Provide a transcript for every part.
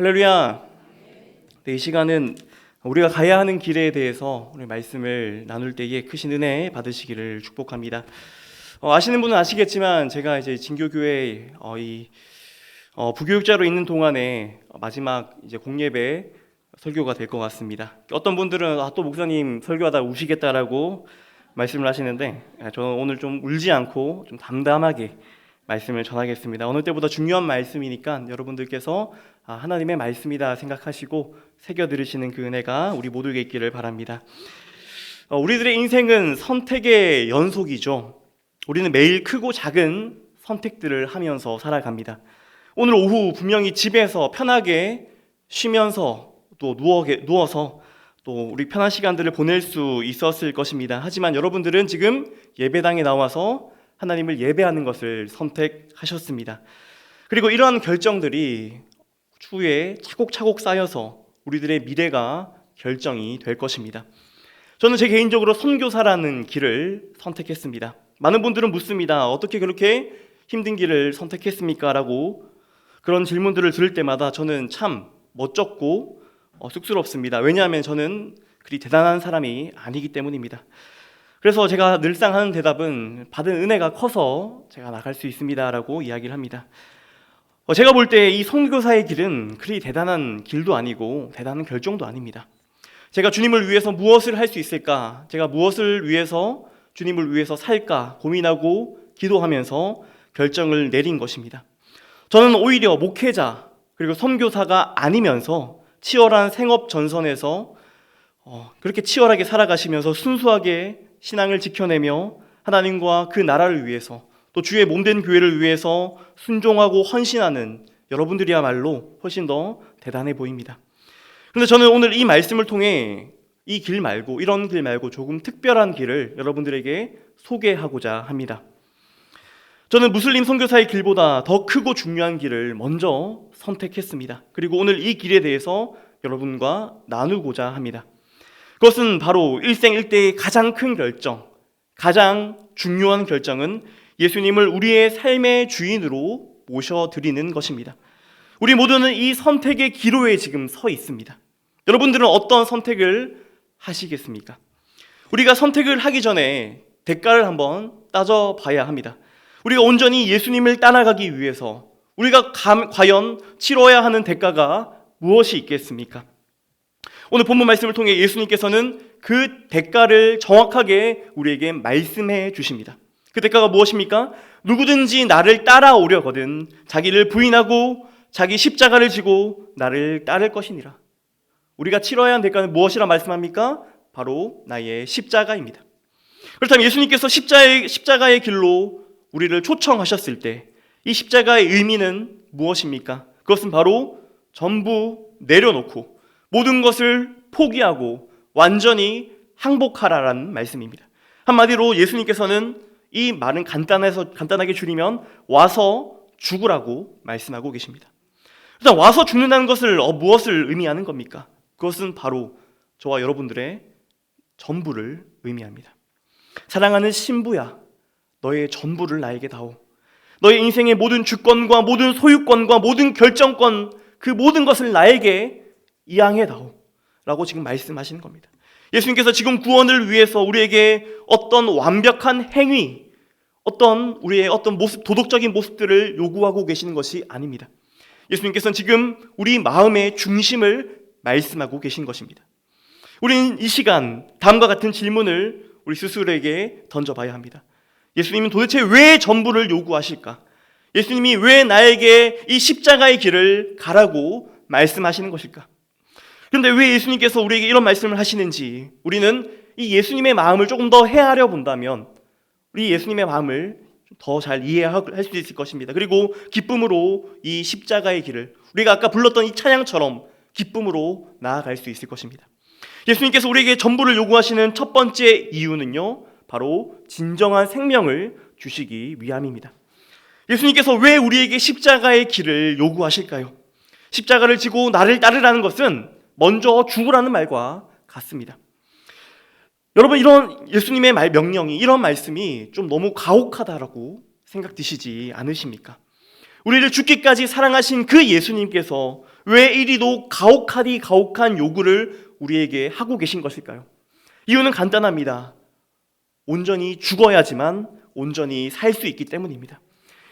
할렐루야. 네, 이 시간은 우리가 가야 하는 길에 대해서 오늘 말씀을 나눌 때에 크신 은혜 받으시기를 축복합니다. 어, 아시는 분은 아시겠지만 제가 이제 진교교회 어, 이 어, 부교육자로 있는 동안에 마지막 이제 공예배 설교가 될 것 같습니다. 어떤 분들은 아, 또 목사님 설교하다 우시겠다라고 말씀을 하시는데 아, 저는 오늘 좀 울지 않고 좀 담담하게 말씀을 전하겠습니다. 어느 때보다 중요한 말씀이니까 여러분들께서 아, 하나님의 말씀이다 생각하시고 새겨 들으시는 그 은혜가 우리 모두에게 있기를 바랍니다. 어, 우리들의 인생은 선택의 연속이죠. 우리는 매일 크고 작은 선택들을 하면서 살아갑니다. 오늘 오후 분명히 집에서 편하게 쉬면서 또 누워, 누워서 또 우리 편한 시간들을 보낼 수 있었을 것입니다. 하지만 여러분들은 지금 예배당에 나와서 하나님을 예배하는 것을 선택하셨습니다. 그리고 이러한 결정들이 추후에 차곡차곡 쌓여서 우리들의 미래가 결정이 될 것입니다. 저는 제 개인적으로 선교사라는 길을 선택했습니다. 많은 분들은 묻습니다. 어떻게 그렇게 힘든 길을 선택했습니까? 라고 그런 질문들을 들을 때마다 저는 참 멋졌고 어, 쑥스럽습니다. 왜냐하면 저는 그리 대단한 사람이 아니기 때문입니다. 그래서 제가 늘상 하는 대답은 받은 은혜가 커서 제가 나갈 수 있습니다라고 이야기를 합니다. 어, 제가 볼 때 이 선교사의 길은 그리 대단한 길도 아니고 대단한 결정도 아닙니다. 제가 주님을 위해서 무엇을 할 수 있을까? 제가 무엇을 위해서 주님을 위해서 살까 고민하고 기도하면서 결정을 내린 것입니다. 저는 오히려 목회자 그리고 선교사가 아니면서 치열한 생업 전선에서 어, 그렇게 치열하게 살아가시면서 순수하게 신앙을 지켜내며 하나님과 그 나라를 위해서 또 주의 몸된 교회를 위해서 순종하고 헌신하는 여러분들이야말로 훨씬 더 대단해 보입니다. 그런데 저는 오늘 이 말씀을 통해 이 길 말고 이런 길 말고 조금 특별한 길을 여러분들에게 소개하고자 합니다. 저는 무슬림 선교사의 길보다 더 크고 중요한 길을 먼저 선택했습니다. 그리고 오늘 이 길에 대해서 여러분과 나누고자 합니다. 그것은 바로 일생일대의 가장 큰 결정, 가장 중요한 결정은 예수님을 우리의 삶의 주인으로 모셔드리는 것입니다. 우리 모두는 이 선택의 기로에 지금 서 있습니다. 여러분들은 어떤 선택을 하시겠습니까? 우리가 선택을 하기 전에 대가를 한번 따져봐야 합니다. 우리가 온전히 예수님을 따라가기 위해서 우리가 감, 과연 치러야 하는 대가가 무엇이 있겠습니까? 오늘 본문 말씀을 통해 예수님께서는 그 대가를 정확하게 우리에게 말씀해 주십니다. 그 대가가 무엇입니까? 누구든지 나를 따라오려거든 자기를 부인하고 자기 십자가를 지고 나를 따를 것이니라. 우리가 치러야 하는 대가는 무엇이라 말씀합니까? 바로 나의 십자가입니다. 그렇다면 예수님께서 십자의, 십자가의 길로 우리를 초청하셨을 때 이 십자가의 의미는 무엇입니까? 그것은 바로 전부 내려놓고 모든 것을 포기하고 완전히 항복하라라는 말씀입니다. 한마디로 예수님께서는 이 말은 간단해서 간단하게 줄이면 와서 죽으라고 말씀하고 계십니다. 일단 와서 죽는다는 것을 어, 무엇을 의미하는 겁니까? 그것은 바로 저와 여러분들의 전부를 의미합니다. 사랑하는 신부야, 너의 전부를 나에게 다오. 너의 인생의 모든 주권과 모든 소유권과 모든 결정권, 그 모든 것을 나에게 이양해 다오. 라고 지금 말씀하시는 겁니다. 예수님께서 지금 구원을 위해서 우리에게 어떤 완벽한 행위, 어떤 우리의 어떤 모습, 도덕적인 모습들을 요구하고 계시는 것이 아닙니다. 예수님께서는 지금 우리 마음의 중심을 말씀하고 계신 것입니다. 우리는 이 시간 다음과 같은 질문을 우리 스스로에게 던져봐야 합니다. 예수님은 도대체 왜 전부를 요구하실까? 예수님이 왜 나에게 이 십자가의 길을 가라고 말씀하시는 것일까? 그런데 왜 예수님께서 우리에게 이런 말씀을 하시는지 우리는 이 예수님의 마음을 조금 더 헤아려 본다면 우리 예수님의 마음을 더 잘 이해할 수 있을 것입니다. 그리고 기쁨으로 이 십자가의 길을 우리가 아까 불렀던 이 찬양처럼 기쁨으로 나아갈 수 있을 것입니다. 예수님께서 우리에게 전부를 요구하시는 첫 번째 이유는요, 바로 진정한 생명을 주시기 위함입니다. 예수님께서 왜 우리에게 십자가의 길을 요구하실까요? 십자가를 지고 나를 따르라는 것은 먼저 죽으라는 말과 같습니다. 여러분 이런 예수님의 말 명령이 이런 말씀이 좀 너무 가혹하다라고 생각 드시지 않으십니까? 우리를 죽기까지 사랑하신 그 예수님께서 왜 이리도 가혹하디 가혹한 요구를 우리에게 하고 계신 것일까요? 이유는 간단합니다. 온전히 죽어야지만 온전히 살 수 있기 때문입니다.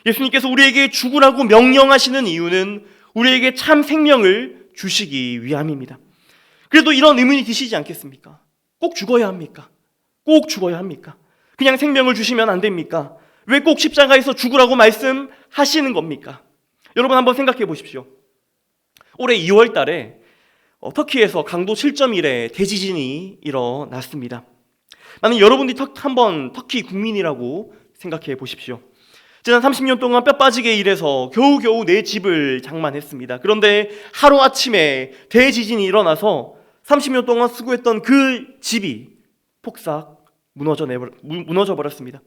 예수님께서 우리에게 죽으라고 명령하시는 이유는 우리에게 참 생명을 주시기 위함입니다. 그래도 이런 의문이 드시지 않겠습니까? 꼭 죽어야 합니까? 꼭 죽어야 합니까? 그냥 생명을 주시면 안 됩니까? 왜 꼭 십자가에서 죽으라고 말씀하시는 겁니까? 여러분 한번 생각해 보십시오. 올해 2월 달에 어, 터키에서 강도 7.1의 대지진이 일어났습니다. 나는 여러분들이 터, 한번 터키 국민이라고 생각해 보십시오. 지난 30년 동안 뼈 빠지게 일해서 겨우겨우 내 집을 장만했습니다. 그런데 하루아침에 대지진이 일어나서 30년 동안 수고했던 그 집이 폭삭 무너져, 내버, 무너져 버렸습니다.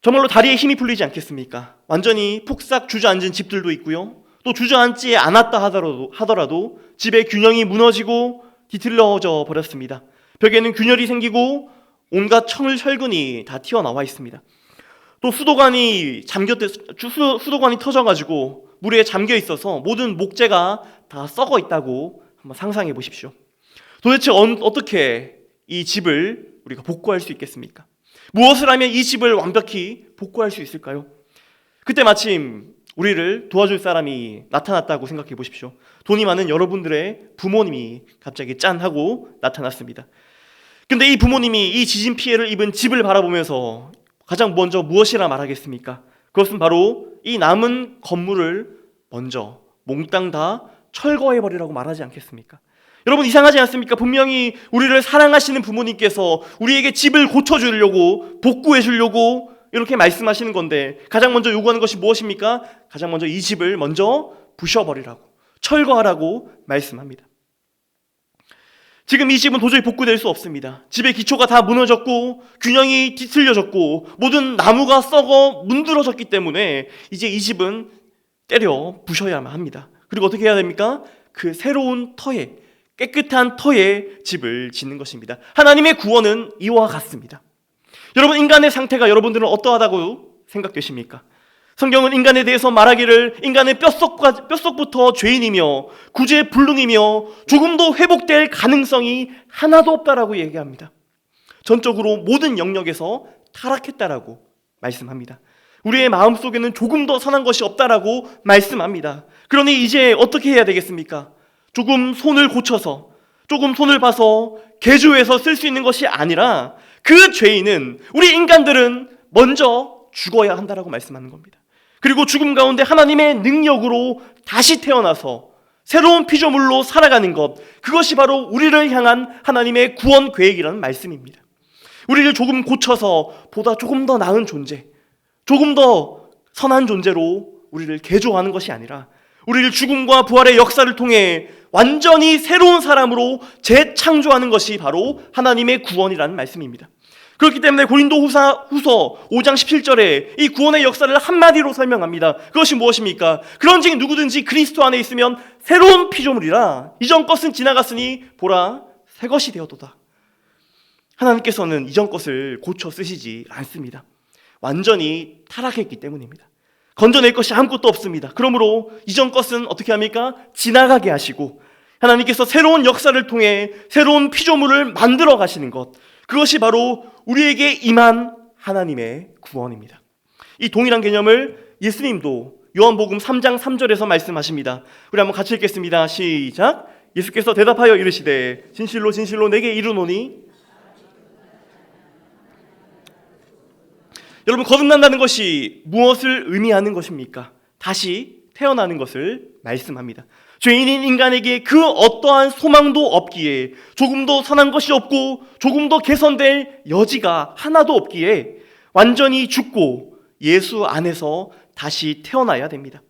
정말로 다리에 힘이 풀리지 않겠습니까? 완전히 폭삭 주저앉은 집들도 있고요. 또 주저앉지 않았다 하더라도, 하더라도 집의 균형이 무너지고 뒤틀려져 버렸습니다. 벽에는 균열이 생기고 온갖 청을 혈근이 다 튀어나와 있습니다. 또 수도관이 잠겼 수, 수도관이 터져가지고 물에 잠겨 있어서 모든 목재가 다 썩어 있다고 한번 상상해 보십시오. 도대체 어, 어떻게 이 집을 우리가 복구할 수 있겠습니까? 무엇을 하면 이 집을 완벽히 복구할 수 있을까요? 그때 마침 우리를 도와줄 사람이 나타났다고 생각해 보십시오. 돈이 많은 여러분들의 부모님이 갑자기 짠 하고 나타났습니다. 근데 이 부모님이 이 지진 피해를 입은 집을 바라보면서 가장 먼저 무엇이라 말하겠습니까? 그것은 바로 이 남은 건물을 먼저 몽땅 다 철거해 버리라고 말하지 않겠습니까? 여러분 이상하지 않습니까? 분명히 우리를 사랑하시는 부모님께서 우리에게 집을 고쳐 주려고 복구해 주려고 이렇게 말씀하시는 건데 가장 먼저 요구하는 것이 무엇입니까? 가장 먼저 이 집을 먼저 부셔 버리라고 철거하라고 말씀합니다. 지금 이 집은 도저히 복구될 수 없습니다. 집의 기초가 다 무너졌고 균형이 뒤틀려졌고 모든 나무가 썩어 문드러졌기 때문에 이제 이 집은 때려 부셔야만 합니다. 그리고 어떻게 해야 됩니까? 그 새로운 터에 깨끗한 터에 집을 짓는 것입니다. 하나님의 구원은 이와 같습니다. 여러분 인간의 상태가 여러분들은 어떠하다고 생각되십니까? 성경은 인간에 대해서 말하기를 인간의 뼛속과, 뼛속부터 죄인이며 구제 불능이며 조금도 회복될 가능성이 하나도 없다라고 얘기합니다. 전적으로 모든 영역에서 타락했다라고 말씀합니다. 우리의 마음 속에는 조금 더 선한 것이 없다라고 말씀합니다. 그러니 이제 어떻게 해야 되겠습니까? 조금 손을 고쳐서 조금 손을 봐서 개조해서 쓸 수 있는 것이 아니라 그 죄인은 우리 인간들은 먼저 죽어야 한다라고 말씀하는 겁니다. 그리고 죽음 가운데 하나님의 능력으로 다시 태어나서 새로운 피조물로 살아가는 것, 그것이 바로 우리를 향한 하나님의 구원 계획이라는 말씀입니다. 우리를 조금 고쳐서 보다 조금 더 나은 존재, 조금 더 선한 존재로 우리를 개조하는 것이 아니라 우리를 죽음과 부활의 역사를 통해 완전히 새로운 사람으로 재창조하는 것이 바로 하나님의 구원이라는 말씀입니다. 그렇기 때문에 고린도 후사, 후서 5장 17절에 이 구원의 역사를 한마디로 설명합니다. 그것이 무엇입니까? 그런 즉 누구든지 그리스도 안에 있으면 새로운 피조물이라 이전 것은 지나갔으니 보라 새 것이 되었도다. 하나님께서는 이전 것을 고쳐 쓰시지 않습니다. 완전히 타락했기 때문입니다. 건져낼 것이 아무것도 없습니다. 그러므로 이전 것은 어떻게 합니까? 지나가게 하시고 하나님께서 새로운 역사를 통해 새로운 피조물을 만들어 가시는 것. 그것이 바로 우리에게 임한 하나님의 구원입니다. 이 동일한 개념을 예수님도 요한복음 3장 3절에서 말씀하십니다. 우리 한번 같이 읽겠습니다. 시작. 예수께서 대답하여 이르시되 진실로 진실로 내게 이르노니 여러분 거듭난다는 것이 무엇을 의미하는 것입니까? 다시 태어나는 것을 말씀합니다. 죄인인 인간에게 그 어떠한 소망도 없기에 조금도 선한 것이 없고 조금도 개선될 여지가 하나도 없기에 완전히 죽고 예수 안에서 다시 태어나야 됩니다.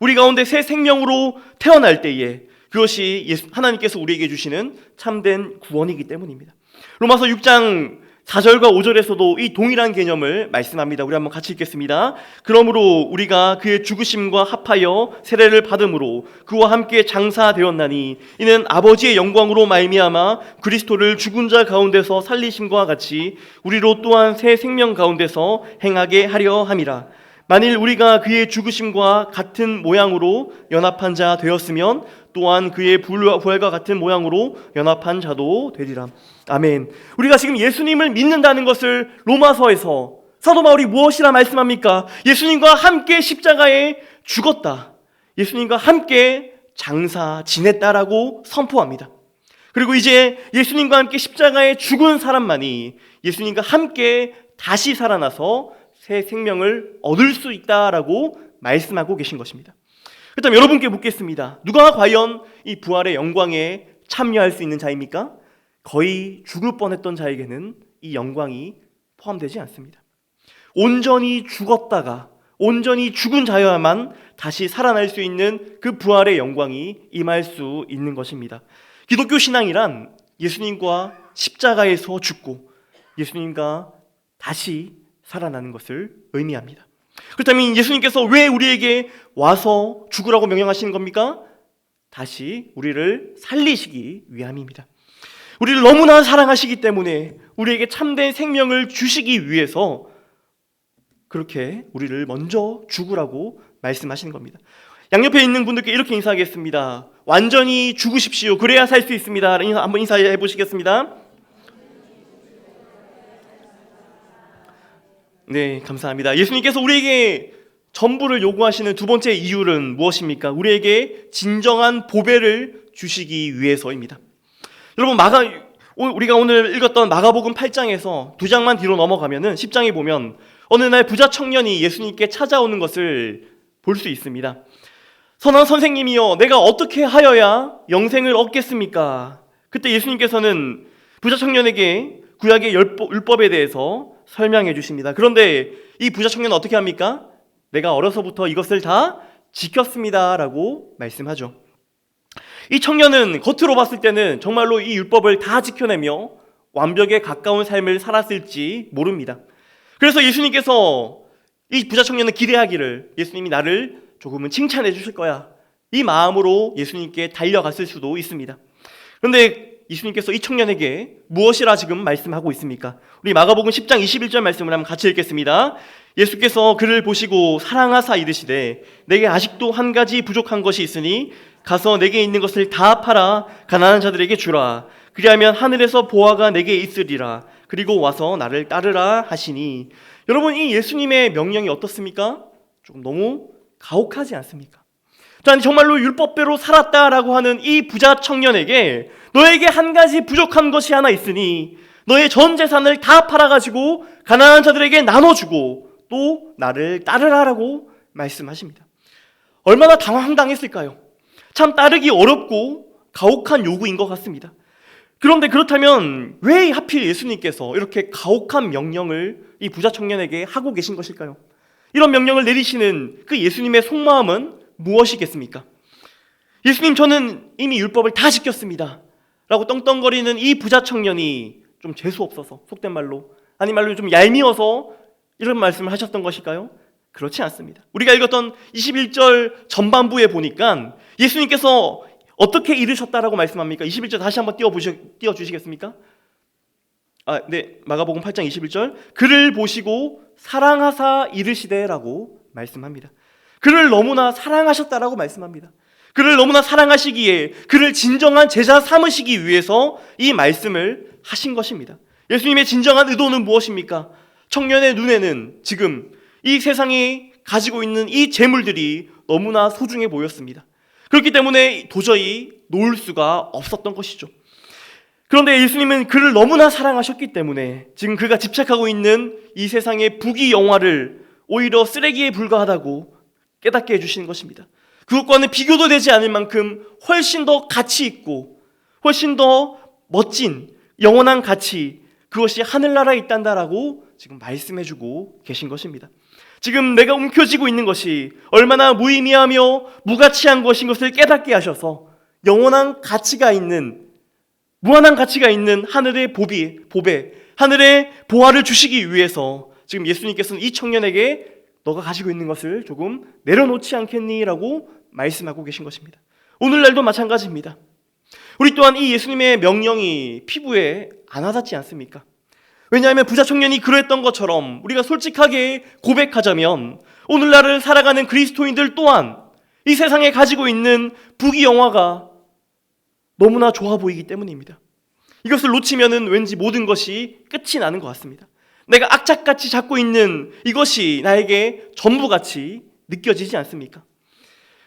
우리 가운데 새 생명으로 태어날 때에 그것이 하나님께서 우리에게 주시는 참된 구원이기 때문입니다. 로마서 6장 4절과 5절에서도 이 동일한 개념을 말씀합니다. 우리 한번 같이 읽겠습니다. 그러므로 우리가 그의 죽으심과 합하여 세례를 받음으로 그와 함께 장사되었나니 이는 아버지의 영광으로 말미암아 그리스도를 죽은 자 가운데서 살리심과 같이 우리로 또한 새 생명 가운데서 행하게 하려 함이라. 만일 우리가 그의 죽으심과 같은 모양으로 연합한 자 되었으면 또한 그의 부활과 같은 모양으로 연합한 자도 되리라. 아멘. 우리가 지금 예수님을 믿는다는 것을 로마서에서 사도 바울이 무엇이라 말씀합니까? 예수님과 함께 십자가에 죽었다. 예수님과 함께 장사 지냈다라고 선포합니다. 그리고 이제 예수님과 함께 십자가에 죽은 사람만이 예수님과 함께 다시 살아나서 새 생명을 얻을 수 있다라고 말씀하고 계신 것입니다. 그렇다면 여러분께 묻겠습니다. 누가 과연 이 부활의 영광에 참여할 수 있는 자입니까? 거의 죽을 뻔했던 자에게는 이 영광이 포함되지 않습니다. 온전히 죽었다가 온전히 죽은 자여야만 다시 살아날 수 있는 그 부활의 영광이 임할 수 있는 것입니다. 기독교 신앙이란 예수님과 십자가에서 죽고 예수님과 다시 살아나는 것을 의미합니다. 그렇다면 예수님께서 왜 우리에게 와서 죽으라고 명령하시는 겁니까? 다시 우리를 살리시기 위함입니다. 우리를 너무나 사랑하시기 때문에 우리에게 참된 생명을 주시기 위해서 그렇게 우리를 먼저 죽으라고 말씀하시는 겁니다. 양옆에 있는 분들께 이렇게 인사하겠습니다. 완전히 죽으십시오. 그래야 살 수 있습니다. 한번 인사해 보시겠습니다. 네, 감사합니다. 예수님께서 우리에게 전부를 요구하시는 두 번째 이유는 무엇입니까? 우리에게 진정한 보배를 주시기 위해서입니다. 여러분 마가 우리가 오늘 읽었던 마가복음 8장에서 두 장만 뒤로 넘어가면은 10장에 보면 어느 날 부자 청년이 예수님께 찾아오는 것을 볼 수 있습니다. 선한 선생님이여, 내가 어떻게 하여야 영생을 얻겠습니까? 그때 예수님께서는 부자 청년에게 구약의 율법에 대해서 설명해 주십니다. 그런데 이 부자 청년은 어떻게 합니까? 내가 어려서부터 이것을 다 지켰습니다 라고 말씀하죠. 이 청년은 겉으로 봤을 때는 정말로 이 율법을 다 지켜내며 완벽에 가까운 삶을 살았을지 모릅니다. 그래서 예수님께서 이 부자 청년은 기대하기를 예수님이 나를 조금은 칭찬해 주실 거야. 이 마음으로 예수님께 달려갔을 수도 있습니다. 그런데 예수님께서 이 청년에게 무엇이라 지금 말씀하고 있습니까? 우리 마가복음 10장 21절 말씀을 한번 같이 읽겠습니다. 예수께서 그를 보시고 사랑하사 이르시되 내게 아직도 한 가지 부족한 것이 있으니 가서 내게 있는 것을 다 팔아 가난한 자들에게 주라. 그리하면 하늘에서 보화가 내게 있으리라. 그리고 와서 나를 따르라 하시니 여러분 이 예수님의 명령이 어떻습니까? 조금 너무 가혹하지 않습니까? 또 정말로 율법대로 살았다라고 하는 이 부자 청년에게 너에게 한 가지 부족한 것이 하나 있으니 너의 전 재산을 다 팔아가지고 가난한 자들에게 나눠주고 또 나를 따르라라고 말씀하십니다. 얼마나 당황당했을까요? 참 따르기 어렵고 가혹한 요구인 것 같습니다. 그런데 그렇다면 왜 하필 예수님께서 이렇게 가혹한 명령을 이 부자 청년에게 하고 계신 것일까요? 이런 명령을 내리시는 그 예수님의 속마음은 무엇이겠습니까? 예수님 저는 이미 율법을 다 지켰습니다. 라고 떵떵거리는 이 부자 청년이 좀 재수 없어서 속된 말로 아니 말로 좀 얄미워서 이런 말씀을 하셨던 것일까요? 그렇지 않습니다. 우리가 읽었던 21절 전반부에 보니까 예수님께서 어떻게 이르셨다라고 말씀합니까? 21절 다시 한번 띄워 주시겠습니까? 아, 네. 마가복음 8장 21절. 그를 보시고 사랑하사 이르시되라고 말씀합니다. 그를 너무나 사랑하셨다라고 말씀합니다. 그를 너무나 사랑하시기에 그를 진정한 제자 삼으시기 위해서 이 말씀을 하신 것입니다. 예수님의 진정한 의도는 무엇입니까? 청년의 눈에는 지금 이 세상이 가지고 있는 이 재물들이 너무나 소중해 보였습니다. 그렇기 때문에 도저히 놓을 수가 없었던 것이죠. 그런데 예수님은 그를 너무나 사랑하셨기 때문에 지금 그가 집착하고 있는 이 세상의 부귀 영화를 오히려 쓰레기에 불과하다고 깨닫게 해주시는 것입니다. 그것과는 비교도 되지 않을 만큼 훨씬 더 가치 있고 훨씬 더 멋진 영원한 가치 그것이 하늘나라에 있단다라고 지금 말씀해주고 계신 것입니다. 지금 내가 움켜쥐고 있는 것이 얼마나 무의미하며 무가치한 것인 것을 깨닫게 하셔서 영원한 가치가 있는 무한한 가치가 있는 하늘의 보비, 보배, 하늘의 보화를 주시기 위해서 지금 예수님께서는 이 청년에게 너가 가지고 있는 것을 조금 내려놓지 않겠니?라고 말씀하고 계신 것입니다. 오늘날도 마찬가지입니다. 우리 또한 이 예수님의 명령이 피부에 안 와닿지 않습니까? 왜냐하면 부자 청년이 그랬던 것처럼 우리가 솔직하게 고백하자면 오늘날을 살아가는 그리스도인들 또한 이 세상에 가지고 있는 부귀 영화가 너무나 좋아 보이기 때문입니다. 이것을 놓치면은 왠지 모든 것이 끝이 나는 것 같습니다. 내가 악착같이 잡고 있는 이것이 나에게 전부같이 느껴지지 않습니까?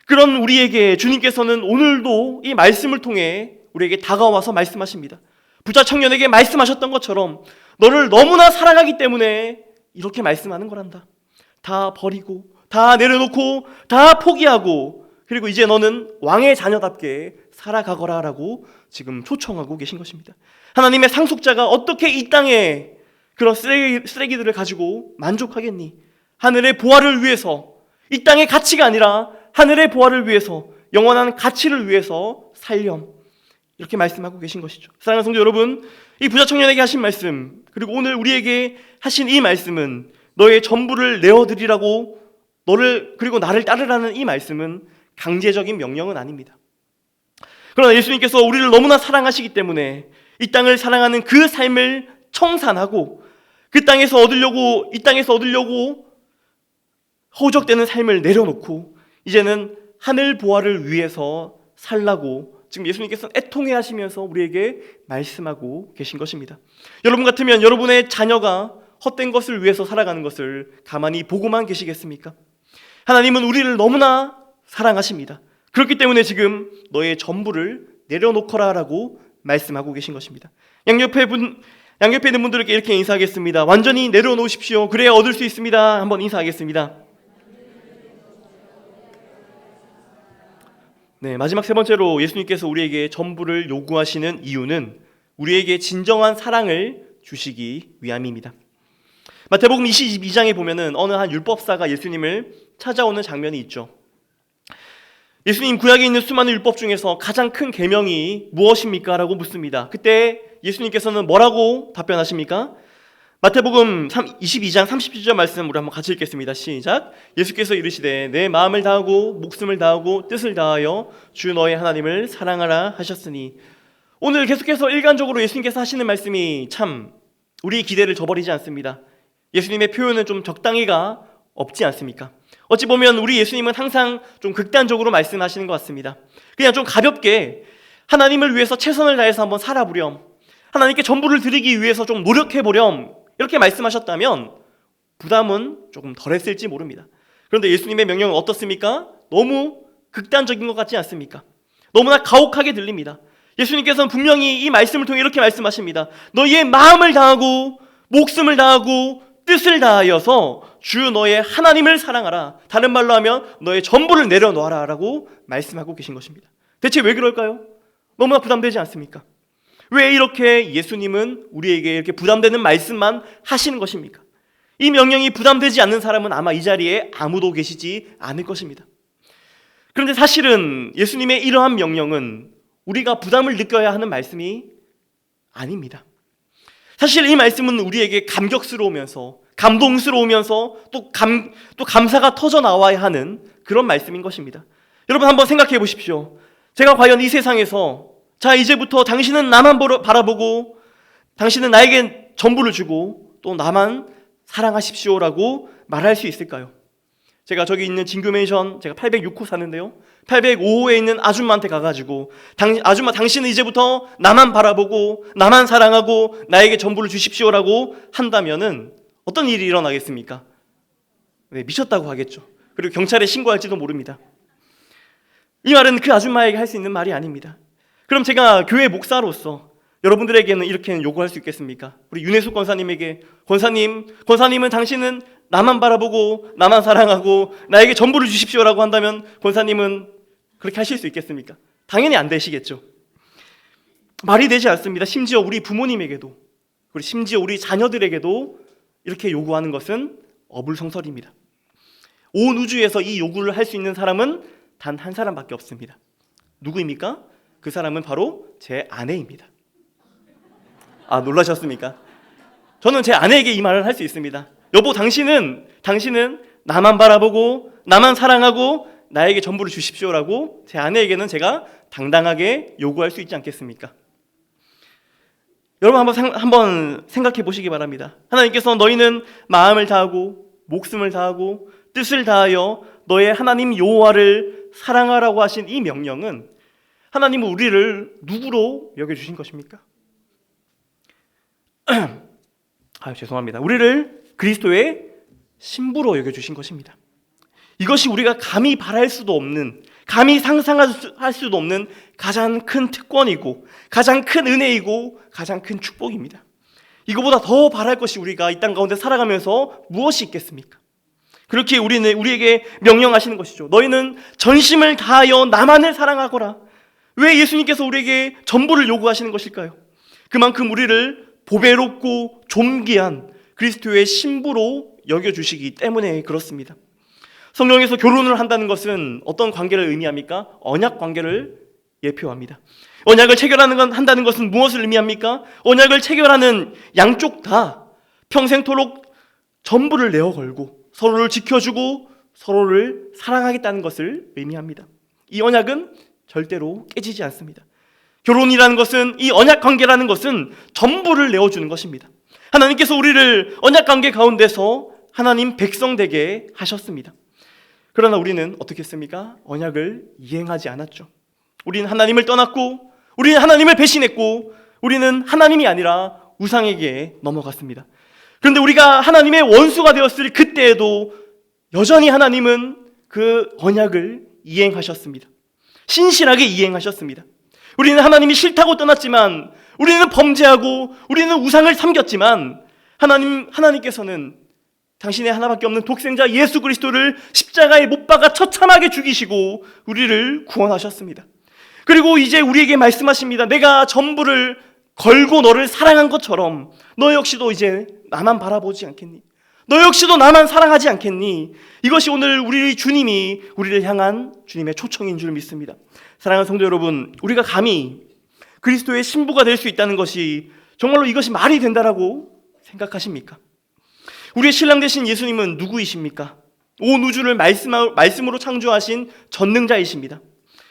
그런 우리에게 주님께서는 오늘도 이 말씀을 통해 우리에게 다가와서 말씀하십니다. 부자 청년에게 말씀하셨던 것처럼 너를 너무나 사랑하기 때문에 이렇게 말씀하는 거란다. 다 버리고, 다 내려놓고, 다 포기하고, 그리고 이제 너는 왕의 자녀답게 살아가거라 라고 지금 초청하고 계신 것입니다. 하나님의 상속자가 어떻게 이 땅에 그런 쓰레기, 쓰레기들을 가지고 만족하겠니? 하늘의 보화를 위해서, 이 땅의 가치가 아니라 하늘의 보화를 위해서, 영원한 가치를 위해서 살렴. 이렇게 말씀하고 계신 것이죠. 사랑하는 성도 여러분, 이 부자 청년에게 하신 말씀, 그리고 오늘 우리에게 하신 이 말씀은 너의 전부를 내어드리라고 너를 그리고 나를 따르라는 이 말씀은 강제적인 명령은 아닙니다. 그러나 예수님께서 우리를 너무나 사랑하시기 때문에 이 땅을 사랑하는 그 삶을 청산하고 그 땅에서 얻으려고 이 땅에서 얻으려고 허우적대는 삶을 내려놓고 이제는 하늘 보화를 위해서 살라고 지금 예수님께서는 애통해 하시면서 우리에게 말씀하고 계신 것입니다. 여러분 같으면 여러분의 자녀가 헛된 것을 위해서 살아가는 것을 가만히 보고만 계시겠습니까? 하나님은 우리를 너무나 사랑하십니다. 그렇기 때문에 지금 너의 전부를 내려놓거라라고 말씀하고 계신 것입니다. 양옆에 분 양옆에 있는 분들에게 이렇게 인사하겠습니다. 완전히 내려놓으십시오. 그래야 얻을 수 있습니다. 한번 인사하겠습니다. 네, 마지막 세 번째로 예수님께서 우리에게 전부를 요구하시는 이유는 우리에게 진정한 사랑을 주시기 위함입니다. 마태복음 22장에 보면은 어느 한 율법사가 예수님을 찾아오는 장면이 있죠. 예수님 구약에 있는 수많은 율법 중에서 가장 큰 계명이 무엇입니까? 라고 묻습니다. 그때 예수님께서는 뭐라고 답변하십니까? 마태복음 22장 37절 말씀 우리 한번 같이 읽겠습니다. 시작. 예수께서 이르시되 내 마음을 다하고 목숨을 다하고 뜻을 다하여 주 너의 하나님을 사랑하라 하셨으니 오늘 계속해서 일관적으로 예수님께서 하시는 말씀이 참 우리 기대를 저버리지 않습니다. 예수님의 표현은 좀 적당히가 없지 않습니까? 어찌 보면 우리 예수님은 항상 좀 극단적으로 말씀하시는 것 같습니다. 그냥 좀 가볍게 하나님을 위해서 최선을 다해서 한번 살아보렴. 하나님께 전부를 드리기 위해서 좀 노력해 보렴. 이렇게 말씀하셨다면 부담은 조금 덜했을지 모릅니다. 그런데 예수님의 명령은 어떻습니까? 너무 극단적인 것 같지 않습니까? 너무나 가혹하게 들립니다. 예수님께서는 분명히 이 말씀을 통해 이렇게 말씀하십니다. 너희의 마음을 다하고 목숨을 다하고 뜻을 다하여서 주 너의 하나님을 사랑하라. 다른 말로 하면 너의 전부를 내려놓아라라고 말씀하고 계신 것입니다. 대체 왜 그럴까요? 너무나 부담되지 않습니까? 왜 이렇게 예수님은 우리에게 이렇게 부담되는 말씀만 하시는 것입니까? 이 명령이 부담되지 않는 사람은 아마 이 자리에 아무도 계시지 않을 것입니다. 그런데 사실은 예수님의 이러한 명령은 우리가 부담을 느껴야 하는 말씀이 아닙니다. 사실 이 말씀은 우리에게 감격스러우면서 감동스러우면서 또 감, 또 감사가 터져 나와야 하는 그런 말씀인 것입니다. 여러분 한번 생각해 보십시오. 제가 과연 이 세상에서 자, 이제부터 당신은 나만 바라보고 당신은 나에게 전부를 주고 또 나만 사랑하십시오라고 말할 수 있을까요? 제가 저기 있는 진규맨션 제가 806호 사는데요. 805호에 있는 아줌마한테 가가지고 당, 아줌마 당신은 이제부터 나만 바라보고 나만 사랑하고 나에게 전부를 주십시오라고 한다면은 어떤 일이 일어나겠습니까? 네, 미쳤다고 하겠죠. 그리고 경찰에 신고할지도 모릅니다. 이 말은 그 아줌마에게 할 수 있는 말이 아닙니다. 그럼 제가 교회 목사로서 여러분들에게는 이렇게 요구할 수 있겠습니까? 우리 윤혜숙 권사님에게 권사님, 권사님은 당신은 나만 바라보고 나만 사랑하고 나에게 전부를 주십시오라고 한다면 권사님은 그렇게 하실 수 있겠습니까? 당연히 안 되시겠죠. 말이 되지 않습니다. 심지어 우리 부모님에게도 그리고 심지어 우리 자녀들에게도 이렇게 요구하는 것은 어불성설입니다. 온 우주에서 이 요구를 할 수 있는 사람은 단 한 사람밖에 없습니다. 누구입니까? 그 사람은 바로 제 아내입니다. 아, 놀라셨습니까? 저는 제 아내에게 이 말을 할 수 있습니다. 여보, 당신은, 당신은 나만 바라보고, 나만 사랑하고, 나에게 전부를 주십시오라고 제 아내에게는 제가 당당하게 요구할 수 있지 않겠습니까? 여러분 한번, 한번 생각해 보시기 바랍니다. 하나님께서 너희는 마음을 다하고, 목숨을 다하고, 뜻을 다하여 너의 하나님 여호와를 사랑하라고 하신 이 명령은 하나님은 우리를 누구로 여겨 주신 것입니까? 아, 죄송합니다. 우리를 그리스도의 신부로 여겨 주신 것입니다. 이것이 우리가 감히 바랄 수도 없는 감히 상상할 수도 없는 가장 큰 특권이고 가장 큰 은혜이고 가장 큰 축복입니다. 이거보다 더 바랄 것이 우리가 이 땅 가운데 살아가면서 무엇이 있겠습니까? 그렇게 우리는 우리에게 명령하시는 것이죠. 너희는 전심을 다하여 나만을 사랑하거라. 왜 예수님께서 우리에게 전부를 요구하시는 것일까요? 그만큼 우리를 보배롭고 존귀한 그리스도의 신부로 여겨 주시기 때문에 그렇습니다. 성경에서 결혼을 한다는 것은 어떤 관계를 의미합니까? 언약 관계를 예표합니다. 언약을 체결하는 건 한다는 것은 무엇을 의미합니까? 언약을 체결하는 양쪽 다 평생토록 전부를 내어 걸고 서로를 지켜주고 서로를 사랑하겠다는 것을 의미합니다. 이 언약은 절대로 깨지지 않습니다. 결혼이라는 것은 이 언약 관계라는 것은 전부를 내어 주는 것입니다. 하나님께서 우리를 언약 관계 가운데서 하나님 백성 되게 하셨습니다. 그러나 우리는 어떻게 했습니까? 언약을 이행하지 않았죠. 우리는 하나님을 떠났고, 우리는 하나님을 배신했고, 우리는 하나님이 아니라 우상에게 넘어갔습니다. 그런데 우리가 하나님의 원수가 되었을 그때에도 여전히 하나님은 그 언약을 이행하셨습니다. 신실하게 이행하셨습니다. 우리는 하나님이 싫다고 떠났지만, 우리는 범죄하고, 우리는 우상을 섬겼지만, 하나님, 하나님께서는 당신의 하나밖에 없는 독생자 예수 그리스도를 십자가에 못 박아 처참하게 죽이시고 우리를 구원하셨습니다. 그리고 이제 우리에게 말씀하십니다. 내가 전부를 걸고 너를 사랑한 것처럼 너 역시도 이제 나만 바라보지 않겠니? 너 역시도 나만 사랑하지 않겠니? 이것이 오늘 우리 주님이 우리를 향한 주님의 초청인 줄 믿습니다. 사랑하는 성도 여러분, 우리가 감히 그리스도의 신부가 될 수 있다는 것이 정말로 이것이 말이 된다라고 생각하십니까? 우리의 신랑 되신 예수님은 누구이십니까? 온 우주를 말씀, 말씀으로 창조하신 전능자이십니다.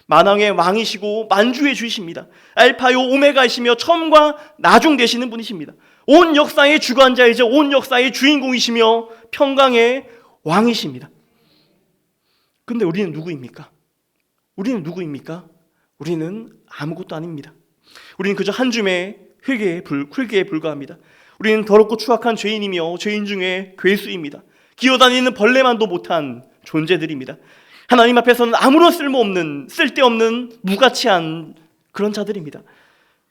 만왕의 왕이시고 만주의 주이십니다. 알파요 오메가이시며 처음과 나중 되시는 분이십니다. 온 역사의 주관자이자 온 역사의 주인공이시며 평강의 왕이십니다. 근데 우리는 누구입니까? 우리는 누구입니까? 우리는 아무것도 아닙니다. 우리는 그저 한 줌의 흙에, 불, 흙에 불과합니다. 우리는 더럽고 추악한 죄인이며 죄인 중에 괴수입니다. 기어다니는 벌레만도 못한 존재들입니다. 하나님 앞에서는 아무런 쓸모없는 쓸데없는 무가치한 그런 자들입니다.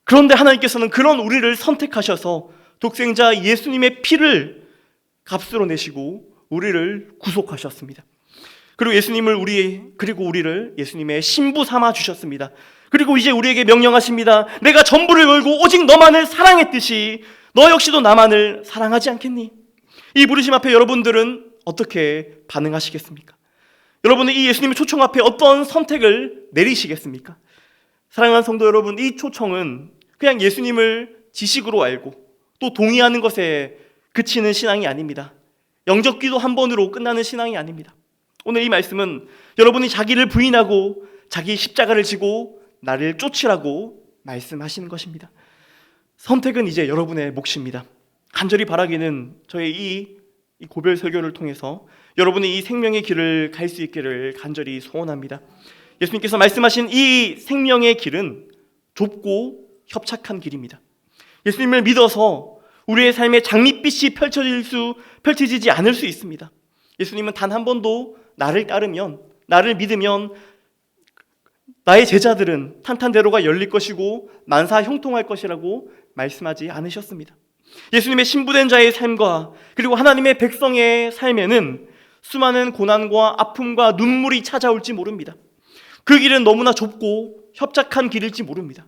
그런데 하나님께서는 그런 우리를 선택하셔서 독생자 예수님의 피를 값으로 내시고 우리를 구속하셨습니다. 그리고 예수님을 우리 그리고 우리를 예수님의 신부 삼아 주셨습니다. 그리고 이제 우리에게 명령하십니다. 내가 전부를 걸고 오직 너만을 사랑했듯이 너 역시도 나만을 사랑하지 않겠니? 이 부르심 앞에 여러분들은 어떻게 반응하시겠습니까? 여러분은 이 예수님의 초청 앞에 어떤 선택을 내리시겠습니까? 사랑하는 성도 여러분, 이 초청은 그냥 예수님을 지식으로 알고 또 동의하는 것에 그치는 신앙이 아닙니다. 영적 기도 한 번으로 끝나는 신앙이 아닙니다. 오늘 이 말씀은 여러분이 자기를 부인하고 자기 십자가를 지고 나를 쫓으라고 말씀하시는 것입니다. 선택은 이제 여러분의 몫입니다. 간절히 바라기는 저의 이, 이 고별 설교를 통해서 여러분이 이 생명의 길을 갈 수 있기를 간절히 소원합니다. 예수님께서 말씀하신 이 생명의 길은 좁고 협착한 길입니다. 예수님을 믿어서 우리의 삶에 장밋빛이 펼쳐질 수 펼쳐지지 않을 수 있습니다. 예수님은 단 한 번도 나를 따르면 나를 믿으면 나의 제자들은 탄탄대로가 열릴 것이고 만사 형통할 것이라고 말씀하지 않으셨습니다. 예수님의 신부된 자의 삶과 그리고 하나님의 백성의 삶에는 수많은 고난과 아픔과 눈물이 찾아올지 모릅니다. 그 길은 너무나 좁고 협착한 길일지 모릅니다.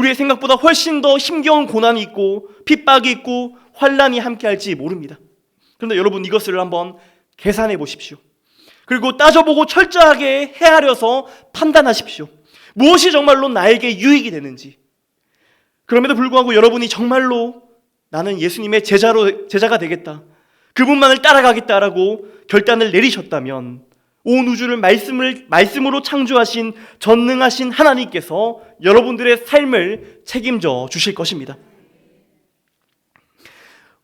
우리의 생각보다 훨씬 더 힘겨운 고난이 있고 핍박이 있고 환란이 함께할지 모릅니다. 그런데 여러분 이것을 한번 계산해 보십시오. 그리고 따져보고 철저하게 헤아려서 판단하십시오. 무엇이 정말로 나에게 유익이 되는지. 그럼에도 불구하고 여러분이 정말로 나는 예수님의 제자로 제자가 되겠다. 그분만을 따라가겠다라고 결단을 내리셨다면 온 우주를 말씀을 말씀으로 창조하신 전능하신 하나님께서 여러분들의 삶을 책임져 주실 것입니다.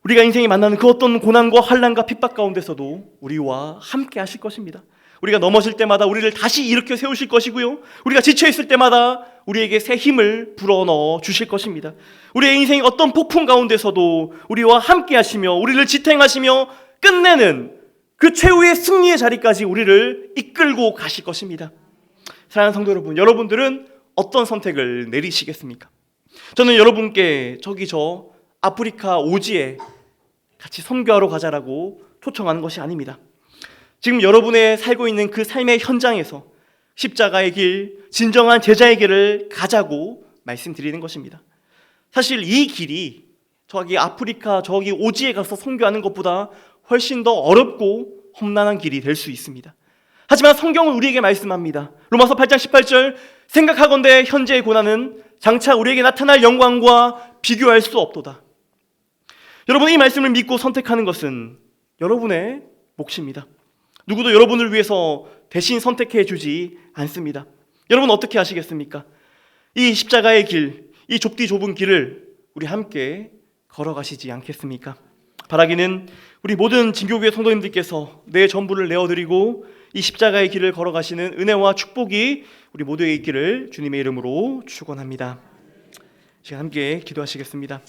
우리가 인생에 만나는 그 어떤 고난과 환란과 핍박 가운데서도 우리와 함께 하실 것입니다. 우리가 넘어질 때마다 우리를 다시 일으켜 세우실 것이고요. 우리가 지쳐 있을 때마다 우리에게 새 힘을 불어넣어 주실 것입니다. 우리의 인생의 어떤 폭풍 가운데서도 우리와 함께 하시며 우리를 지탱하시며 끝내는 그 최후의 승리의 자리까지 우리를 이끌고 가실 것입니다. 사랑하는 성도 여러분, 여러분들은 어떤 선택을 내리시겠습니까? 저는 여러분께 저기 저 아프리카 오지에 같이 선교하러 가자라고 초청하는 것이 아닙니다. 지금 여러분의 살고 있는 그 삶의 현장에서 십자가의 길, 진정한 제자의 길을 가자고 말씀드리는 것입니다. 사실 이 길이 저기 아프리카 저기 오지에 가서 선교하는 것보다 훨씬 더 어렵고 험난한 길이 될 수 있습니다. 하지만 성경은 우리에게 말씀합니다. 로마서 8장 18절 생각하건대 현재의 고난은 장차 우리에게 나타날 영광과 비교할 수 없도다. 여러분 이 말씀을 믿고 선택하는 것은 여러분의 몫입니다. 누구도 여러분을 위해서 대신 선택해 주지 않습니다. 여러분 어떻게 하시겠습니까? 이 십자가의 길, 이 좁디 좁은 길을 우리 함께 걸어가시지 않겠습니까? 바라기는 우리 모든 진교교회 성도님들께서 내 전부를 내어드리고 이 십자가의 길을 걸어가시는 은혜와 축복이 우리 모두의 있기를 주님의 이름으로 축원합니다. 시간 함께 기도하시겠습니다.